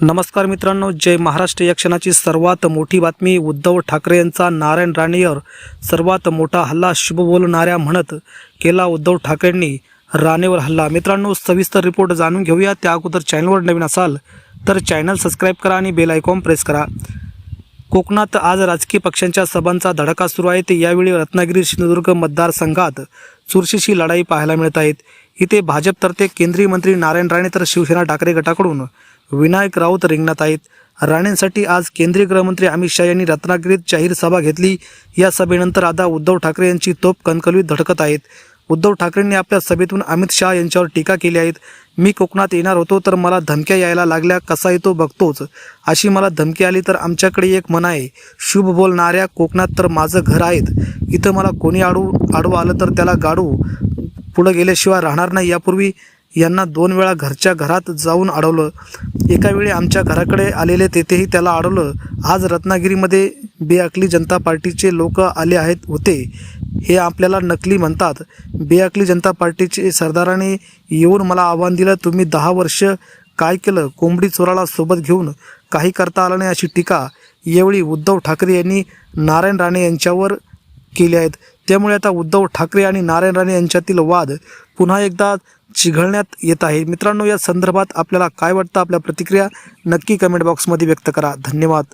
नमस्कार मित्रांनो जय महाराष्ट्र. या क्षणाची सर्वात मोठी बातमी उद्धव ठाकरे यांचा नारायण राणेवर सर्वात मोठा हल्ला शुभ बोलणाऱ्या म्हणत केला उद्धव ठाकरेंनी राणेवर हल्ला. मित्रांनो सविस्तर रिपोर्ट जाणून घेऊया. त्या अगोदर चॅनलवर नवीन असाल तर चॅनल सबस्क्राईब करा आणि बेल आयकॉन प्रेस करा. कोकणात आज राजकीय पक्षांच्या सभांचा धडका सुरू आहे. ते यावेळी रत्नागिरी सिंधुदुर्ग मतदारसंघात चुरशीची लढाई पाहायला मिळत आहेत. इथे भाजपतर्फे केंद्रीय मंत्री नारायण राणे तर शिवसेना ठाकरे गटाकडून विनायक राऊत रिंगणात आहेत. राणेंसाठी आज केंद्रीय गृहमंत्री अमित शहा यांनी रत्नागिरीत जाहीर सभा घेतली. या सभेनंतर आता उद्धव ठाकरे यांची तोप कणकलवीत धडकत आहेत. उद्धव ठाकरेंनी आपल्या सभेतून अमित शहा यांच्यावर टीका केली आहेत. मी कोकणात येणार होतो तर मला धमक्या यायला लागल्या कसा येतो बघतोच. अशी मला धमकी आली तर आमच्याकडे एक मन आहे शुभ बोलणाऱ्या कोकणात तर माझं घर आहेत. इथं मला कोणी आडू आडवं आलं तर त्याला गाडू. पुढं गेल्याशिवाय राहणार नाही. यापूर्वी यांना दोन वेळा घरच्या घरात जाऊन अडवलं. एका वेळी आमच्या घराकडे आलेले तेथेही त्याला अडवलं. आज रत्नागिरीमध्ये बेअकली जनता पार्टीचे लोक आले आहेत होते. हे आपल्याला नकली म्हणतात. बेअकली जनता पार्टीचे सरदाराने येऊन मला आव्हान दिलं तुम्ही दहा वर्ष काय केलं? कोंबडी चोराला सोबत घेऊन काही करता आलं नाही अशी टीका. यावेळी उद्धव ठाकरे यांनी नारायण राणे यांच्यावर केले आहेत. त्यामुळे आता उद्धव ठाकरे आणि नारायण राणे यांच्यातील वाद पुन्हा एकदा चिघळण्यात येत आहे. मित्रांनो या संदर्भात आपल्याला काय वाटतं? आपल्या प्रतिक्रिया नक्की कमेंट बॉक्समध्ये व्यक्त करा. धन्यवाद.